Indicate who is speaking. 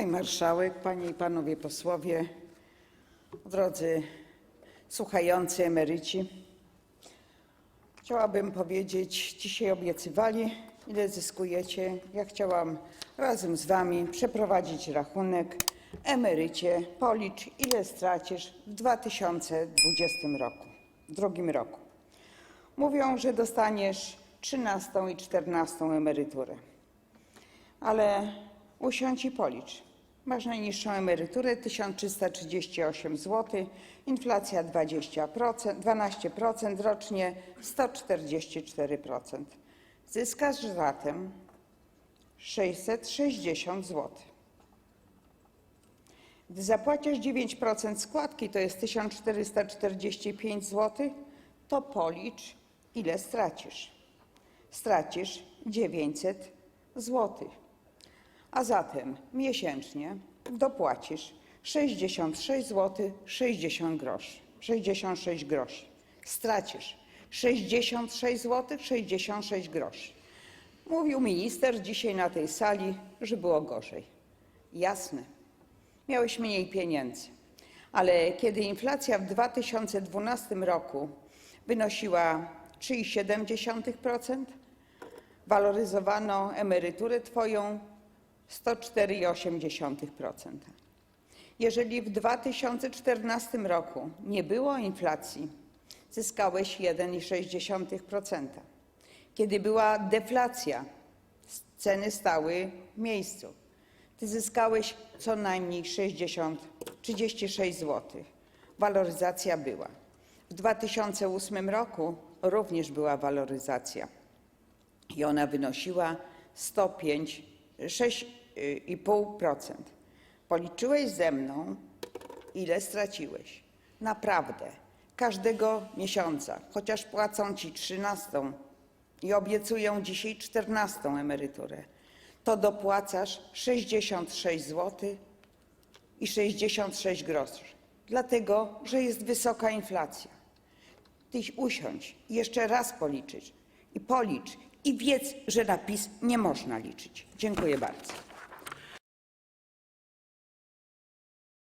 Speaker 1: Pani Marszałek, Panie i Panowie Posłowie, drodzy słuchający emeryci. Chciałabym powiedzieć, dzisiaj obiecywali, ile zyskujecie. Ja chciałam razem z Wami przeprowadzić rachunek. Emerycie, policz, ile stracisz w 2020 roku, w drugim roku. Mówią, że dostaniesz 13 i 14 emeryturę. Ale usiądź i policz. Masz najniższą emeryturę 1338 zł, inflacja 20%, 12% rocznie 144%. Zyskasz zatem 660 zł. Gdy zapłacisz 9% składki, to jest 1445 zł, to policz, ile stracisz. Stracisz 900 zł. A zatem miesięcznie dopłacisz 66 zł 60 groszy. 66 groszy. Stracisz 66 zł 66 groszy. Mówił minister dzisiaj na tej sali, że było gorzej. Jasne. Miałeś mniej pieniędzy. Ale kiedy inflacja w 2012 roku wynosiła 3,7%, waloryzowano emeryturę Twoją 104,8%. Jeżeli w 2014 roku nie było inflacji, zyskałeś 1,6%. Kiedy była deflacja, ceny stały w miejscu. Ty zyskałeś co najmniej 60, 36 zł. Waloryzacja była. W 2008 roku również była waloryzacja i ona wynosiła 105, 6,5%. Policzyłeś ze mną, ile straciłeś. Naprawdę, każdego miesiąca, chociaż płacą ci 13 i obiecują dzisiaj 14 emeryturę, to dopłacasz 66 zł i 66 groszy, dlatego że jest wysoka inflacja. Tyś usiądź i jeszcze raz policzyć i policz i wiedz, że na PiS nie można liczyć. Dziękuję bardzo.